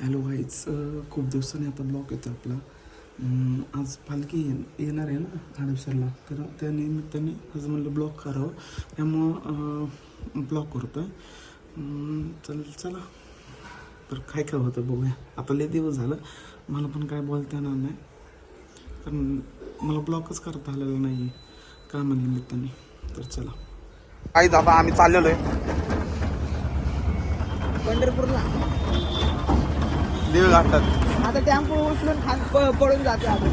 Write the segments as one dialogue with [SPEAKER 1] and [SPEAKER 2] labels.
[SPEAKER 1] Hello wise खूप दिवसांनी आता ब्लॉग येतो आपला. आज पालखी ये- येणार आहे ना हडपसरला तर त्या निमित्ताने आज म्हणलं ब्लॉग करावं. त्यामुळं ब्लॉग करतो आहे चल चला. तर काय काय होतं बघूया. आता लय दिवस झालं. मला पण काय बोलता येणार नाही. कारण मला ब्लॉकच करता आलेला नाही कामानिमित्ताने. तर चला. आई दादा आम्ही चाललेलो आहे.
[SPEAKER 2] पंढरपूरला.
[SPEAKER 1] देव घाटात
[SPEAKER 2] आता टेम्पो उचलून खाली प- पडून जाते आता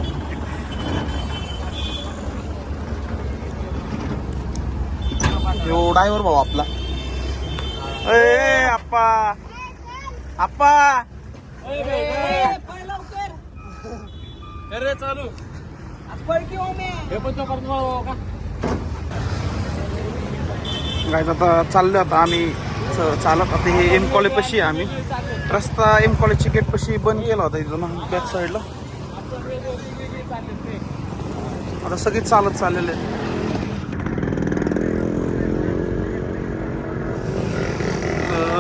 [SPEAKER 1] यो ड्रायव्हर भाऊ आपला. ए आप्पा. आप्पा.
[SPEAKER 2] अरे चालू. पडकी हो मी.
[SPEAKER 1] गायचं आता चाललो आता आम्ही. च- चालत आता हे एम कॉलेजपाशी आम्ही. रस्ता एम कॉलेजच्या गेटपाशी बंद केला होता इथं ना बॅक साईडला आता सगळे चालत चाललेले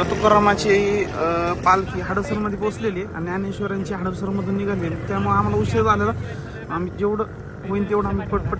[SPEAKER 1] तुकारामाची पालखी हडसरमध्ये पोहोचलेली आहे आणि ज्ञानेश्वरांची हडसरमधून निघालेली त्यामुळे आम्हाला उशीर झालेला. आम्ही जेवढं होईल तेवढं आम्ही पटपट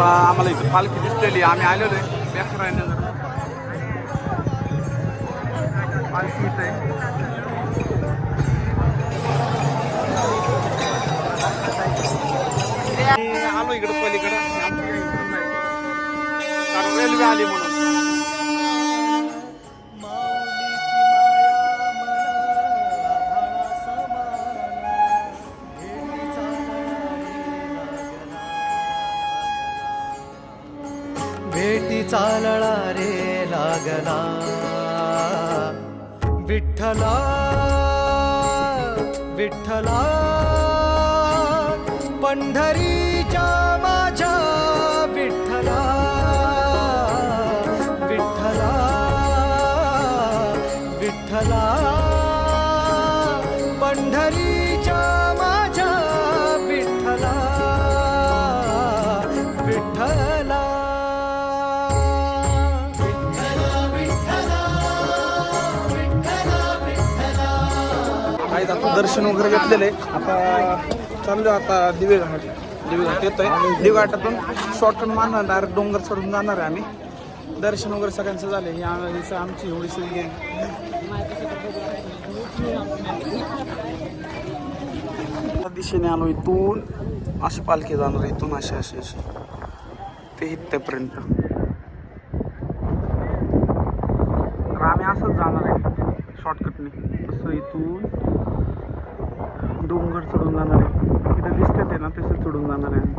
[SPEAKER 1] आम्हाला इथं पालखी दिसलेली आहे. आम्ही आलेलो आहे बेकरायने जरा पालखी इथं आहे आणि आलो इकडं पलीकडं आमची काही इकडं नाही. कारण रेल्वे आली म्हणून
[SPEAKER 3] पंढरीच्या माझ्या विठ्ठला विठ्ठला विठ्ठला. पंढरीच्या माझ्या विठ्ठला विठ्ठला.
[SPEAKER 1] काही दर्शन वगैरे घेतलेलं. आता चाललो आता दिवे घाट दिवे घाट येतोय. दिवे घाटातून शॉर्टकट मारणार डायरेक्ट डोंगर चढून जाणार आहे आम्ही. दर्शन वगैरे सगळ्यांचं झालं ही आम- आमची एवढी सगळी त्या दिशेने आलो इथून. अशी पालखी जाणार आहे इथून अशी अशी अशी. ते इथपर्यंत. तर आम्ही असंच जाणार आहे. शॉर्टकटने तसं इथून. चढून जाणार आहे. तिथे दिसते ते ना तसं चढून जाणार आहे.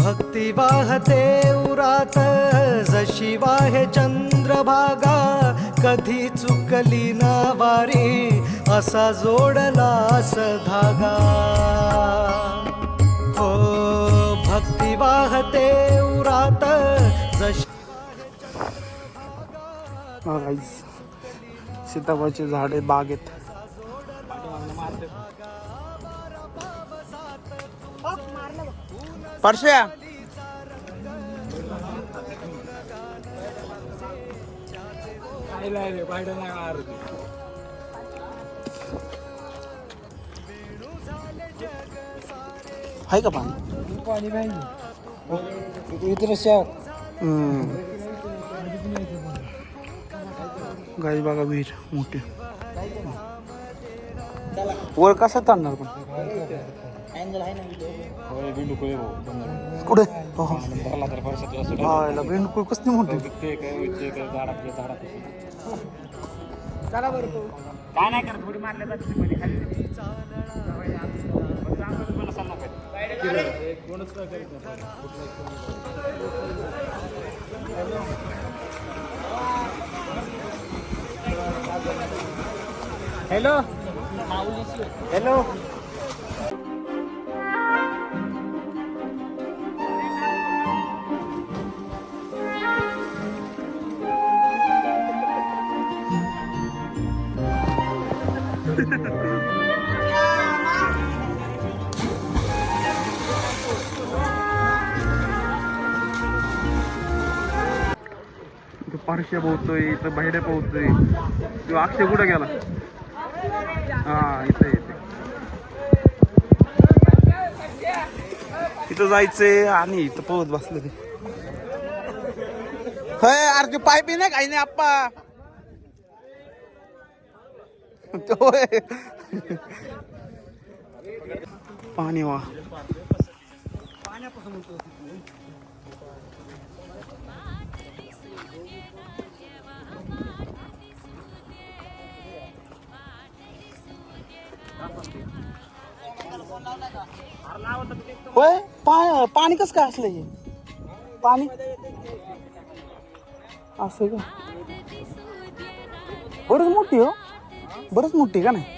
[SPEAKER 3] भक्ती वाहते उरात जशी वाहे चंद्रभागा कधी चुकली ना वारी असा जोडलास धागा. हो भक्ती वाहते उरात जशी
[SPEAKER 1] हा guys. सीताफळाचे झाडे बागेत परश्या. आहे का पाणी?
[SPEAKER 2] पाणी पाहिजे. इतर
[SPEAKER 1] गाई बघा विहीर मोठी. वर कसा ताणणार पण? कुठे? भेंडकुळ कसली मोठी
[SPEAKER 2] चला बरं पाहू.
[SPEAKER 4] काय नाही करत थोडी मारल्या जाते हॅलो हॅलो
[SPEAKER 1] पारशा पोहतोय इथं बाहेर पोहतोय तो अक्षय कुठं गेला? हा इथं इथे इथं जायचंय आणि इथं पोहत बसलं ते. हय अरे ते पाय बी नाही काही नाही आप्पा. तो पाणी वा. होय? पा पाणी कसं काय असलं हे? पाणी? असं आहे का? बरंच मोठी हो. बरंच मोठी का नाही?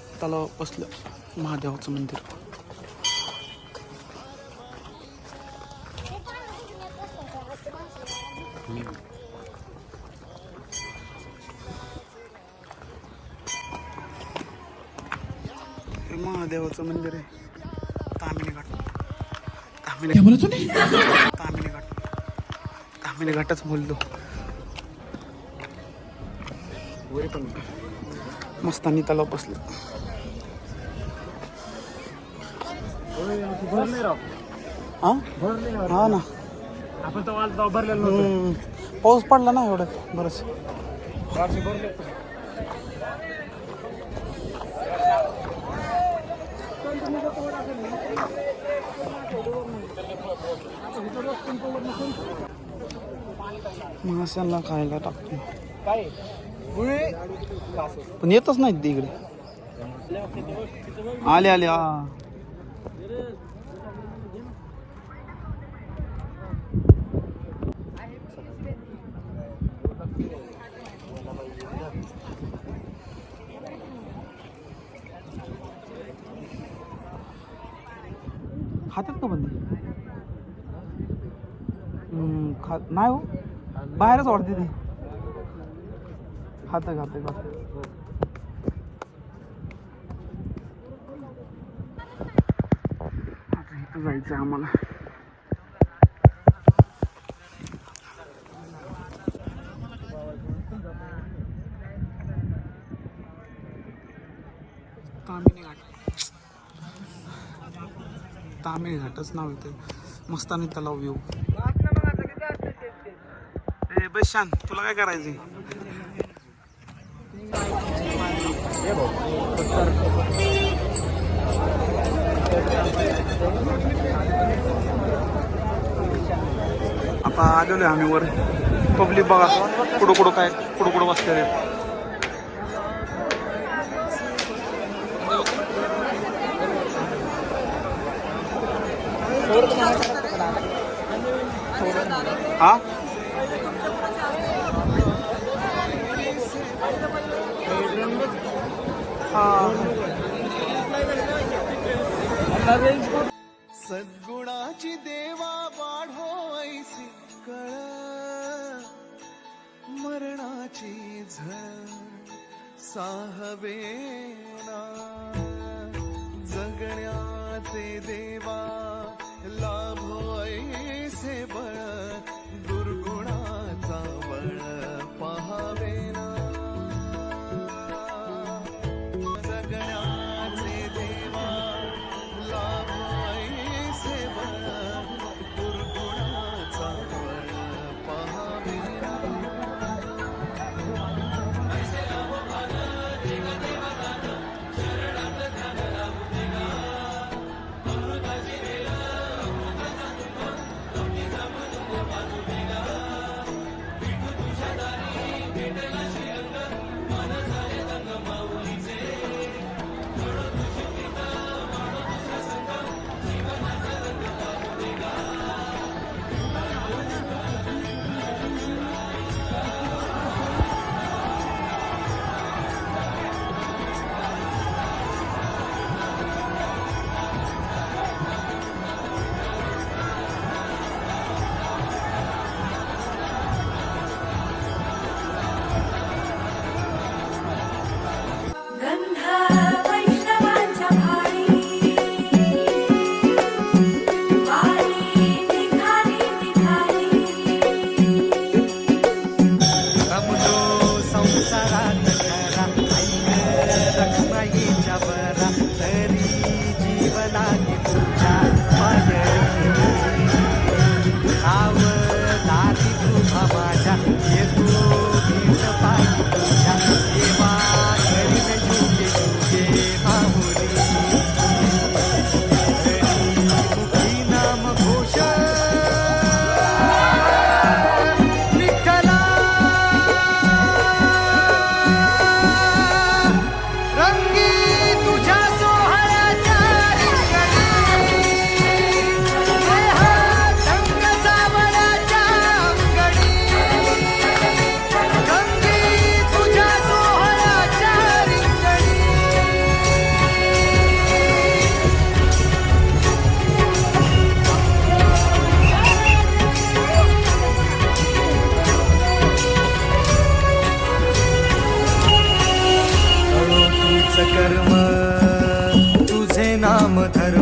[SPEAKER 1] तलाव बसलं. महादेवाचं मंदिर. हे महादेवाचं मंदिर आहे. तामिनी घाट तामिनी तामिनी घाट तामिनी घाटच बोललो. मस्तानी तलाव बसलं. हा? हा ना.
[SPEAKER 4] आपण वाल भरलेलो नव्हतो.
[SPEAKER 1] पाऊस पडला ना एवढं बरंच. माशांना खायला टाकतो. पण येतच नाहीत ते इकडे. आले आले हा. खातात का बंदी? खा नाही हो. बाहेरच वाढते ते. खातं खातं खातं. आता जायचं आहे आम्हाला तामिनी घाट तामिनी घाटच नाव येतं मस्तानी तलाव येऊ ए बस शान तुला काय करायचंय? आता आलेलो आहे आम्ही वर. पब्लिक बघा कुठं कुठं काय कुठं कुठं बसते हा?
[SPEAKER 3] सद्गुणाची देवा वाढो ऐसी कळ. मरणाची असा हवेना जगण्याचे देवा अवधर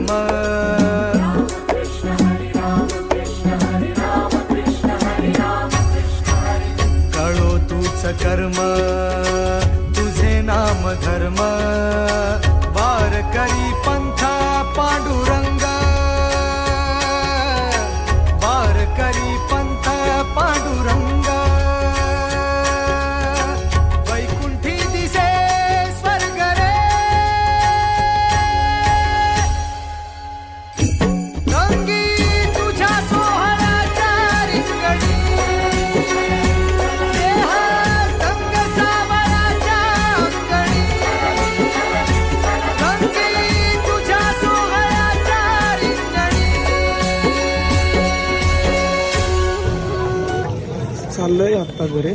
[SPEAKER 1] चाललंय आत्ता घरे.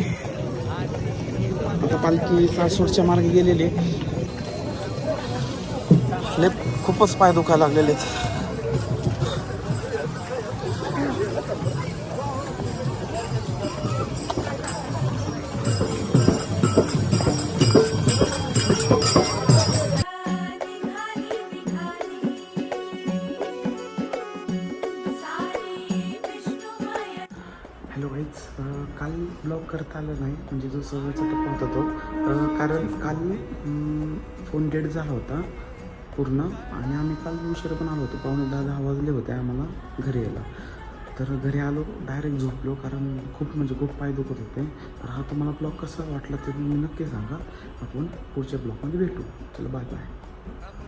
[SPEAKER 1] आता पालखी सासवडच्या मार्गे गेलेली. खूपच पाय दुखायला लागलेले आहेत हॅलो गाईज काल ब्लॉग करता आलं नाही म्हणजे जो सहजचा टप्पा होता तो. कारण काल फोन डेड झाला होता पूर्ण आणि आम्ही काल उशीर पण आलो होतो पाहुणे दहा दहा वाजले होते आम्हाला घरी यायला. तर घरी आलो डायरेक्ट झोपलो कारण खूप म्हणजे खूप पाय दुखत होते. तर हा तुम्हाला ब्लॉग कसा वाटला ते तुम्ही नक्की सांगा. आपण पुढच्या ब्लॉगमध्ये भेटू. चला बाय बाय